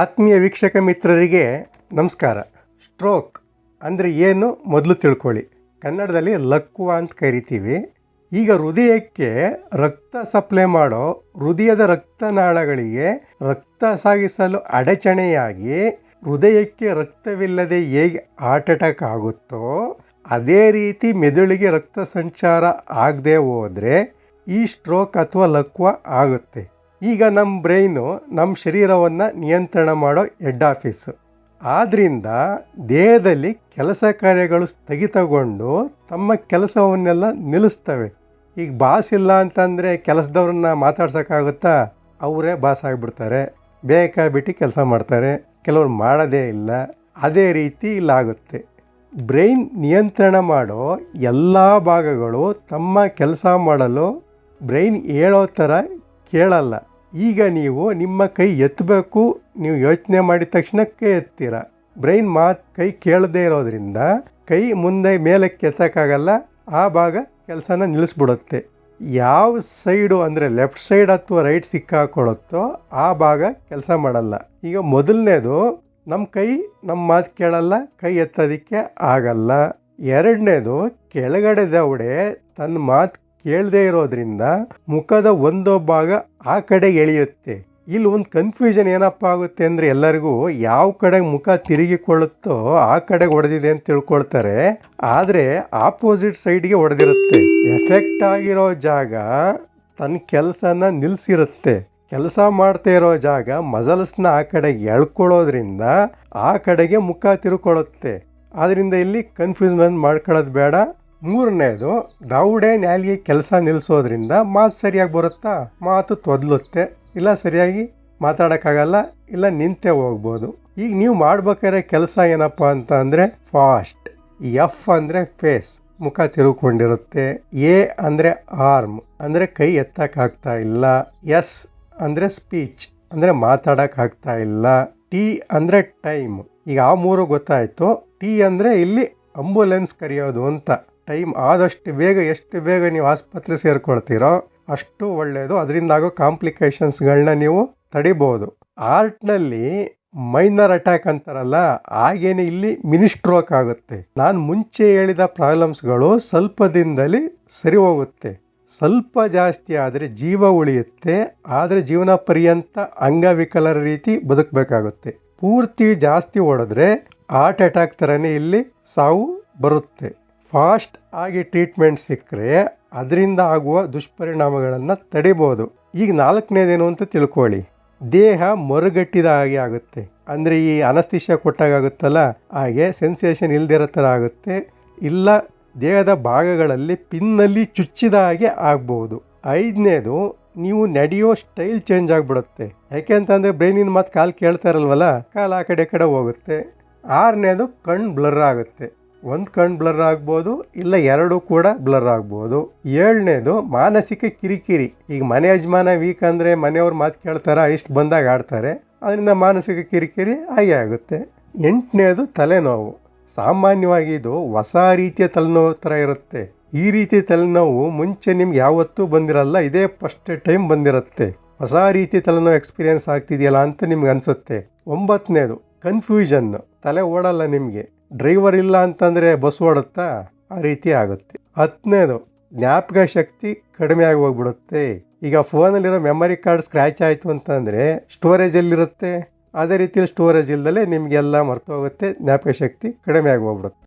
ಆತ್ಮೀಯ ವೀಕ್ಷಕ ಮಿತ್ರರಿಗೆ ನಮಸ್ಕಾರ. ಸ್ಟ್ರೋಕ್ ಅಂದರೆ ಏನು ಮೊದಲು ತಿಳ್ಕೊಳ್ಳಿ. ಕನ್ನಡದಲ್ಲಿ ಲಕ್ವ ಅಂತ ಕರಿತೀವಿ. ಈಗ ಹೃದಯಕ್ಕೆ ರಕ್ತ ಸಪ್ಲೈ ಮಾಡೋ ಹೃದಯದ ರಕ್ತನಾಳಗಳಿಗೆ ರಕ್ತ ಸಾಗಿಸಲು ಅಡಚಣೆಯಾಗಿ ಹೃದಯಕ್ಕೆ ರಕ್ತವಿಲ್ಲದೆ ಹೇಗೆ ಹಾರ್ಟ್ ಅಟ್ಯಾಕ್ ಆಗುತ್ತೋ ಅದೇ ರೀತಿ ಮೆದುಳಿಗೆ ರಕ್ತ ಸಂಚಾರ ಆಗದೆ ಹೋದರೆ ಈ ಸ್ಟ್ರೋಕ್ ಅಥವಾ ಲಕ್ವ ಆಗುತ್ತೆ. ಈಗ ನಮ್ಮ ಬ್ರೈನು ನಮ್ಮ ಶರೀರವನ್ನು ನಿಯಂತ್ರಣ ಮಾಡೋ ಹೆಡ್ ಆಫೀಸು. ಆದ್ದರಿಂದ ದೇಹದಲ್ಲಿ ಕೆಲಸ ಕಾರ್ಯಗಳು ಸ್ಥಗಿತಗೊಂಡು ತಮ್ಮ ಕೆಲಸವನ್ನೆಲ್ಲ ನಿಲ್ಲಿಸ್ತವೆ. ಈಗ ಬಾಸ್ ಇಲ್ಲ ಅಂತಂದರೆ ಕೆಲಸದವ್ರನ್ನ ಮಾತಾಡ್ಸೋಕ್ಕಾಗುತ್ತಾ? ಅವರೇ ಬಾಸ್ ಆಗಿಬಿಡ್ತಾರೆ. ಬೇಕಾಬಿಟ್ಟು ಕೆಲಸ ಮಾಡ್ತಾರೆ. ಕೆಲವರು ಮಾಡೋದೇ ಇಲ್ಲ. ಅದೇ ರೀತಿ ಇಲ್ಲಾಗುತ್ತೆ ಬ್ರೈನ್ ನಿಯಂತ್ರಣ ಮಾಡೋ ಎಲ್ಲ ಭಾಗಗಳು ತಮ್ಮ ಕೆಲಸ ಮಾಡಲು ಬ್ರೈನ್ ಹೇಳೋ ಥರ ಕೇಳಲ್ಲ. ಈಗ ನೀವು ನಿಮ್ಮ ಕೈ ಎತ್ತಬೇಕು ನೀವು ಯೋಚನೆ ಮಾಡಿದ ತಕ್ಷಣ ಕೈ ಎತ್ತೀರ. ಬ್ರೈನ್ ಮಾತು ಕೈ ಕೇಳದೇ ಇರೋದ್ರಿಂದ ಕೈ ಮುಂದೆ ಮೇಲಕ್ಕೆ ಎತ್ತಕ್ಕಾಗಲ್ಲ, ಆ ಭಾಗ ಕೆಲಸನ ನಿಲ್ಲಿಸ್ಬಿಡುತ್ತೆ. ಯಾವ ಸೈಡು ಅಂದರೆ ಲೆಫ್ಟ್ ಸೈಡ್ ಅಥವಾ ರೈಟ್ ಸಿಕ್ಕಾಕೊಳ್ಳುತ್ತೋ ಆ ಭಾಗ ಕೆಲಸ ಮಾಡಲ್ಲ. ಈಗ ಮೊದಲನೇದು ನಮ್ಮ ಕೈ ನಮ್ಮ ಮಾತು ಕೇಳಲ್ಲ, ಕೈ ಎತ್ತೋದಕ್ಕೆ ಆಗಲ್ಲ. ಎರಡನೇದು, ಕೆಳಗಡೆ ದವಡೆ ತನ್ನ ಮಾತು ಕೇಳದೇ ಇರೋದ್ರಿಂದ ಮುಖದ ಒಂದೋ ಭಾಗ ಆ ಕಡೆ ಎಳೆಯುತ್ತೆ. ಇಲ್ಲಿ ಒಂದು ಕನ್ಫ್ಯೂಷನ್ ಏನಪ್ಪ ಆಗುತ್ತೆ ಅಂದರೆ ಎಲ್ಲರಿಗೂ ಯಾವ ಕಡೆ ಮುಖ ತಿರುಗಿಕೊಳ್ಳುತ್ತೋ ಆ ಕಡೆಗೆ ಹೊಡೆದಿದೆ ಅಂತ ತಿಳ್ಕೊಳ್ತಾರೆ. ಆದರೆ ಆಪೋಸಿಟ್ ಸೈಡ್ಗೆ ಹೊಡೆದಿರುತ್ತೆ ಎಫೆಕ್ಟ್ ಆಗಿರೋ ಜಾಗ ತನ್ನ ಕೆಲಸನ ನಿಲ್ಲಿಸಿರುತ್ತೆ ಕೆಲಸ ಮಾಡ್ತಾ ಇರೋ ಜಾಗ ಮಸಲ್ಸ್ನ ಆ ಕಡೆಗೆ ಎಳ್ಕೊಳ್ಳೋದ್ರಿಂದ ಆ ಕಡೆಗೆ ಮುಖ ತಿರುಕೊಳ್ಳುತ್ತೆ. ಆದ್ದರಿಂದ ಇಲ್ಲಿ ಕನ್ಫ್ಯೂಸ್ಮೆಂಟ್ ಮಾಡ್ಕೊಳ್ಳೋದು ಬೇಡ. ಮೂರನೇದು ದೌಡೆ ನ್ಯಾಲಿಗೆ ಕೆಲಸ ನಿಲ್ಲಿಸೋದ್ರಿಂದ ಮಾತು ಸರಿಯಾಗಿ ಬರುತ್ತಾ? ಮಾತು ತೊದಲುತ್ತೆ. ಇಲ್ಲ ಸರಿಯಾಗಿ ಮಾತಾಡೋಕ್ಕಾಗಲ್ಲ, ಇಲ್ಲ ನಿಂತೆ ಹೋಗ್ಬೋದು. ಈಗ ನೀವು ಮಾಡ್ಬೇಕಾದ್ರೆ ಕೆಲಸ ಏನಪ್ಪ ಅಂತ ಅಂದರೆ, ಫಾಸ್ಟ್. ಎಫ್ ಅಂದರೆ ಫೇಸ್. ಮುಖ ತಿರುಕೊಂಡಿರುತ್ತೆ ಎ ಅಂದರೆ ಆರ್ಮ್. ಅಂದರೆ ಕೈ ಎತ್ತಕ್ಕಾಗ್ತಾ ಇಲ್ಲ. ಎಸ್ ಅಂದರೆ ಸ್ಪೀಚ್. ಅಂದರೆ ಮಾತಾಡೋಕ್ಕಾಗ್ತಾ ಇಲ್ಲ. ಟಿ ಅಂದರೆ ಟೈಮ್. ಈಗ ಆ ಮೂರು ಗೊತ್ತಾಯಿತು. ಟಿ ಅಂದರೆ ಇಲ್ಲಿ ಅಂಬುಲೆನ್ಸ್ ಕರೆಯೋದು ಅಂತ. ಟೈಮ್ ಆದಷ್ಟು ಬೇಗ, ಎಷ್ಟು ಬೇಗ ನೀವು ಆಸ್ಪತ್ರೆ ಸೇರ್ಕೊಳ್ತೀರೋ ಅಷ್ಟು ಒಳ್ಳೆಯದು ಅದರಿಂದ ಆಗೋ ಕಾಂಪ್ಲಿಕೇಶನ್ಸ್ಗಳನ್ನ ನೀವು ತಡಿಬೋದು. ಆರ್ಟ್ನಲ್ಲಿ ಮೈನರ್ ಅಟ್ಯಾಕ್ ಅಂತಾರಲ್ಲ, ಹಾಗೇನೆ ಇಲ್ಲಿ ಮಿನಿ ಸ್ಟ್ರೋಕ್ ಆಗುತ್ತೆ. ನಾನು ಮುಂಚೆ ಹೇಳಿದ ಪ್ರಾಬ್ಲಮ್ಸ್ಗಳು ಸ್ವಲ್ಪ ದಿನದಲ್ಲಿ ಸರಿ ಹೋಗುತ್ತೆ. ಸ್ವಲ್ಪ ಜಾಸ್ತಿ ಆದರೆ ಜೀವ ಉಳಿಯುತ್ತೆ, ಆದರೆ ಜೀವನ ಪರ್ಯಂತ ಅಂಗವಿಕಲರ ರೀತಿ ಬದುಕಬೇಕಾಗುತ್ತೆ. ಪೂರ್ತಿ ಜಾಸ್ತಿ ಓಡಿದ್ರೆ ಹಾರ್ಟ್ ಅಟ್ಯಾಕ್ ಥರನೇ ಇಲ್ಲಿ ಸಾವು ಬರುತ್ತೆ. ಫಾಸ್ಟ್ ಆಗಿ ಟ್ರೀಟ್ಮೆಂಟ್ ಸಿಕ್ಕರೆ ಅದರಿಂದ ಆಗುವ ದುಷ್ಪರಿಣಾಮಗಳನ್ನು ತಡಿಬೋದು. ಈಗ ನಾಲ್ಕನೇದೇನು ಅಂತ ತಿಳ್ಕೊಳ್ಳಿ. ದೇಹ ಮರುಗಟ್ಟಿದ ಹಾಗೆ ಆಗುತ್ತೆ. ಅಂದರೆ ಈ ಅನಸ್ತಿಷ್ಯ ಕೊಟ್ಟಾಗುತ್ತಲ್ಲ ಹಾಗೆ ಸೆನ್ಸೇಷನ್ ಇಲ್ದಿರೋ ಥರ ಆಗುತ್ತೆ. ಇಲ್ಲ, ದೇಹದ ಭಾಗಗಳಲ್ಲಿ ಪಿನ್ನಲ್ಲಿ ಚುಚ್ಚಿದ ಹಾಗೆ ಆಗ್ಬೋದು. ಐದನೇದು, ನೀವು ನಡೆಯೋ ಸ್ಟೈಲ್ ಚೇಂಜ್ ಆಗಿಬಿಡುತ್ತೆ. ಯಾಕೆ ಅಂತಂದರೆ ಬ್ರೈನಿನ ಮಾತು ಕಾಲು ಕೇಳ್ತಾ ಇರಲ್ವಲ್ಲ, ಕಾಲು ಆ ಕಡೆ ಕಡೆ ಹೋಗುತ್ತೆ. ಆರನೇದು ಕಣ್ಣು ಬ್ಲರ್ ಆಗುತ್ತೆ. ಒಂದು ಕಣ್ಣು ಬ್ಲರ್ ಆಗ್ಬೋದು, ಇಲ್ಲ ಎರಡು ಕೂಡ ಬ್ಲರ್ ಆಗ್ಬೋದು. ಏಳನೇದು, ಮಾನಸಿಕ ಕಿರಿಕಿರಿ. ಈಗ ಮನೆ ಯಜಮಾನ ವೀಕ್ ಅಂದರೆ ಮನೆಯವ್ರು ಮಾತು ಕೇಳ್ತಾರೆ, ಇಷ್ಟು ಬಂದಾಗ ಆಡ್ತಾರೆ. ಅದರಿಂದ ಮಾನಸಿಕ ಕಿರಿಕಿರಿ ಹಾಗೆ ಆಗುತ್ತೆ. ಎಂಟನೇದು ತಲೆನೋವು. ಸಾಮಾನ್ಯವಾಗಿ ಇದು ಹೊಸ ರೀತಿಯ ತಲೆನೋವು ಥರ ಇರುತ್ತೆ. ಈ ರೀತಿ ತಲೆನೋವು ಮುಂಚೆ ನಿಮ್ಗೆ ಯಾವತ್ತೂ ಬಂದಿರಲ್ಲ, ಇದೇ ಫಸ್ಟ್ ಟೈಮ್ ಬಂದಿರುತ್ತೆ. ಹೊಸ ರೀತಿ ತಲೆನೋವು ಎಕ್ಸ್ಪೀರಿಯನ್ಸ್ ಆಗ್ತಿದೆಯಲ್ಲ ಅಂತ ನಿಮ್ಗೆ ಅನಿಸುತ್ತೆ. ಒಂಬತ್ತನೇದು ಕನ್ಫ್ಯೂಷನ್ ತಲೆ ಓಡಲ್ಲ ನಿಮಗೆ. ಡ್ರೈವರ್ ಇಲ್ಲ ಅಂತಂದರೆ ಬಸ್ ಓಡುತ್ತಾ? ಆ ರೀತಿ ಆಗುತ್ತೆ. ಹತ್ತನೇದು ಜ್ಞಾಪಕ ಶಕ್ತಿ ಕಡಿಮೆ ಆಗಿ ಹೋಗ್ಬಿಡುತ್ತೆ. ಈಗ ಫೋನಲ್ಲಿರೋ ಮೆಮರಿ ಕಾರ್ಡ್ ಸ್ಕ್ರ್ಯಾಚ್ ಆಯಿತು ಅಂತಂದರೆ ಸ್ಟೋರೇಜಲ್ಲಿರುತ್ತೆ ಅದೇ ರೀತಿಯಲ್ಲಿ ಸ್ಟೋರೇಜ್ ಇಲ್ದಲೇ ನಿಮಗೆಲ್ಲ ಮರ್ತೋಗುತ್ತೆ, ಜ್ಞಾಪಕ ಶಕ್ತಿ ಕಡಿಮೆ ಆಗಿ ಹೋಗ್ಬಿಡುತ್ತೆ.